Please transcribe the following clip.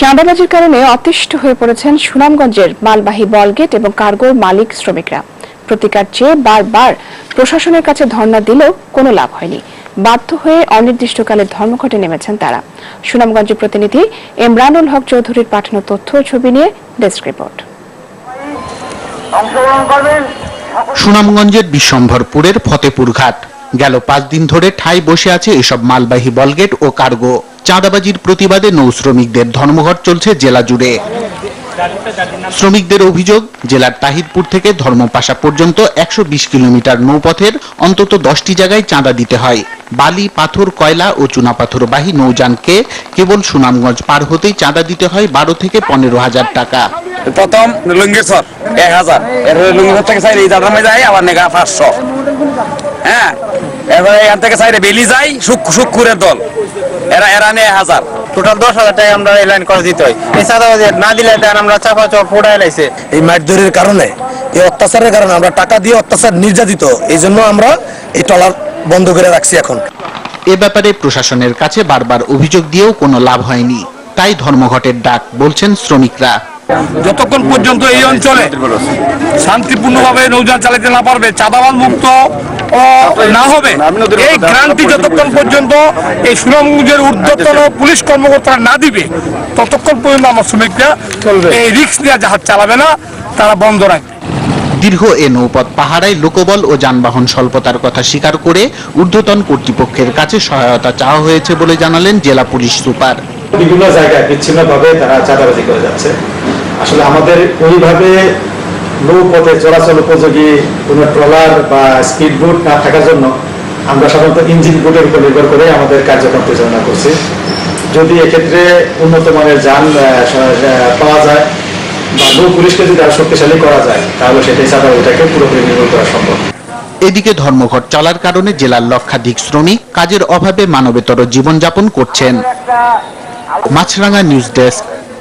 চাঁদাবাজির কারণে অতিষ্ঠ হয়ে পড়েছেন সুনামগঞ্জের মালবাহী বলগেট এবং কার্গোর মালিক শ্রমিকরা। প্রতিকার চেয়ে বারবার প্রশাসনের কাছে ধর্ণা দিলেও কোনো লাভ হয়নি। বাধ্য হয়ে অনির্দিষ্টকালের ধর্মঘটে নেমেছেন তারা। সুনামগঞ্জের প্রতিনিধি এমরানুল হক চৌধুরীর পাঠানো তথ্য ছবি নিয়ে ডেস্ক রিপোর্ট। সুনামগঞ্জের বিশ্বম্ভরপুরের ফতেপুর ঘাট গেল পাঁচ দিন ধরে ঠাই বসে আছে এসব মালবাহী বলগেট ও কার্গো। চাঁদাবাজির প্রতিবাদে নৌ শ্রমিকদের ধর্মঘট চলছে জেলা জুড়ে। শ্রমিকদের অভিযোগ, জেলার তাহিদপুর থেকে ধর্মপাশা পর্যন্ত একশো বিশ কিলোমিটার নৌপথের অন্তত দশটি জায়গায় চাঁদা দিতে হয়। বালি, পাথর, কয়লা ও চুনাপাথরবাহী নৌযানকে কেবল সুনামগঞ্জ পার হতেই চাঁদা দিতে হয় বারো থেকে পনেরো হাজার টাকা। প্রথম লুঙ্গেশ্বর, এক হাজার। লুঙ্গেশ্বর থেকে এই যায়, আবার নেগা পাঁচশো। হ্যাঁ এরপরে এখান থেকে বেলি যায় সুক্ষুরের দল। এরা এরা নেয় হাজার। টোটাল দশ হাজার টাকা আমরা এই লাইন করে দিতে হয়। এই চাঁদাবাজি না দিলে দেন আমরা চাপা চপ ফুটাই লাইছে। এই মারধরের কারণে এই অত্যাচারের কারণে আমরা টাকা দিয়ে অত্যাচার নির্যাতিত এই জন্য আমরা এই ট্রলার বন্ধ করে রাখছি এখন। এ ব্যাপারে প্রশাসনের কাছে বারবার অভিযোগ দিয়েও কোনো লাভ হয়নি। তাই ধর্মঘটের ডাক বলছেন শ্রমিকরা। যতক্ষণ পর্যন্ত এই অঞ্চলে শান্তিপূর্ণভাবে নৌযান চালাতে না পারবে চাঁদাবাদ মুক্ত না হবে এই গ্রান্টি যতক্ষণ পর্যন্ত এই সুনামগঞ্জের ঊর্ধ্বতন পুলিশ কর্মকর্তারা না দিবে ততক্ষণ পর্যন্ত আমার শ্রমিকরা এই রিক্স নিয়ে জাহাজ চালাবে না তারা বন্ধ রাখবে। দীর্ঘ এ নৌপথ পাহারায় লোকবল ও যানবাহন স্বল্পতার কথা স্বীকার করে ঊর্ধ্বতন কর্তৃপক্ষের কাছে সহায়তা চাওয়া হয়েছে বলে জানালেন জেলা পুলিশ সুপার। বিভিন্ন জায়গায় বিচ্ছিন্নভাবে তারা চাঁদাবাজি করে যাচ্ছে। আসলে আমাদের ওইভাবে নৌপথে চলাচল উপযোগী কোনো ট্রলার বা স্পিড বোট না থাকার জন্য আমরা সাধারণত ইঞ্জিন বোটের উপর নির্ভর করে আমাদের কার্যক্রম পরিচালনা করছি। যদি এক্ষেত্রে উন্নত মানের যান পাওয়া যায় বা নৌ পুলিশকে যদি আরও শক্তিশালী করা যায়, তাহলে সেটাই চাঁদাবাজিটাকে পুরোপুরি নির্মূল করা সম্ভব। এদিকে ধর্মঘট চলার কারণে জেলার লক্ষাধিক শ্রমিক কাজের অভাবে মানবেতর জীবনযাপন করছেন। মাছরাঙ্গা নিউজ ডেস্ক